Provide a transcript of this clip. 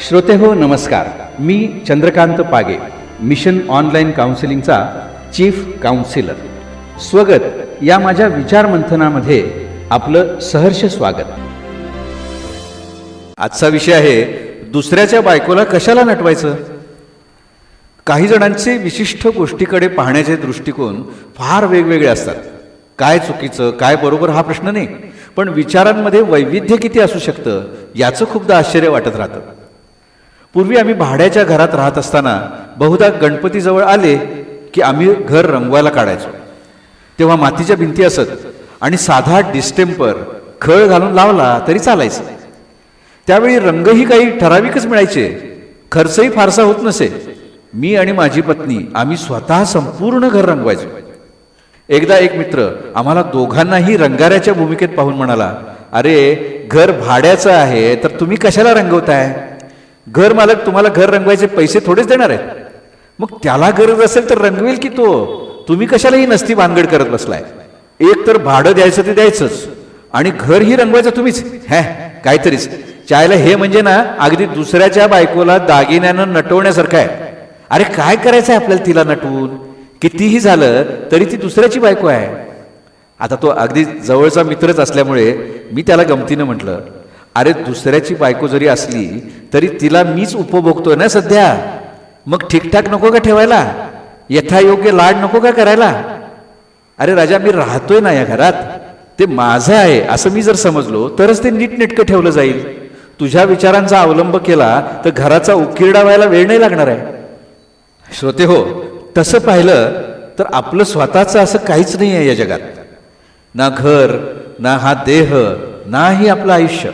श्रोते हो नमस्कार. मी चंद्रकांत पागे मिशन ऑनलाईन काउन्सिलिंगचा चीफ काउन्सिलर. स्वगत. या माझ्या विचार मंथनामध्ये आपलं सहर्ष स्वागत. आजचा विषय आहे दुसऱ्याच्या बायकोला कशाला नटवायचं? काही जणांचे विशिष्ट गोष्टीकडे पाहण्याचे दृष्टिकोन फार वेगवेगळे असतात. काय चुकीचं काय बरोबर हा प्रश्न नाही. पण विचारांमध्ये वैविध्य किती असू शकतं याचं खूपदा आश्चर्य वाटत राहतं. पूर्वी आम्ही भाड्याच्या घरात राहत असताना बहुधा गणपतीजवळ आले की आम्ही घर रंगवायला काढायचो. तेव्हा मातीच्या भिंती असत आणि साधा डिस्टेम्पर खळ घालून लावला तरी चालायचं. त्यावेळी रंगही काही ठराविकच मिळायचे. खर्चही फारसा होत नसे. मी आणि माझी पत्नी आम्ही स्वतः संपूर्ण घर रंगवायचो. एकदा एक मित्र आम्हाला दोघांनाही रंगाऱ्याच्या भूमिकेत पाहून म्हणाला अरे घर भाड्याचं आहे तर तुम्ही कशाला रंगवताय? घर मालक तुम्हाला घर रंगवायचे पैसे थोडेच देणार आहेत. मग त्याला गरज असेल तर रंगवेल की तो. तुम्ही कशाला ही नसती भानगड करत बसलाय. एक तर भाडं द्यायचं ते द्यायचंच. आणि घर ही रंगवायचं तुम्हीच. हॅ काहीतरीच. चायला हे म्हणजे ना अगदी दुसऱ्याच्या बायकोला दागिन्यानं नटवण्यासारखं आहे. अरे काय करायचं आहे आपल्याला तिला नटवून? कितीही झालं तरी ती दुसऱ्याची बायको आहे. आता तो अगदी जवळचा मित्रच असल्यामुळे मी त्याला गमतीनं म्हटलं अरे दुसऱ्याची बायको जरी असली तरी तिला मीच उपभोगतोय ना सध्या. मग ठीकठाक नको का ठेवायला? यथायोग्य लाड नको का करायला? अरे राजा मी राहतोय ना या घरात. ते माझं आहे असं मी जर समजलो तरच ते नीटनेटकं ठेवलं जाईल. तुझ्या विचारांचा अवलंब केला तर घराचा उकिरडा व्हायला वेळ नाही लागणार आहे. श्रोते हो तसं पाहिलं तर आपलं स्वतःचं असं काहीच नाही आहे या जगात. ना घर ना हा देह नाही आपलं आयुष्य.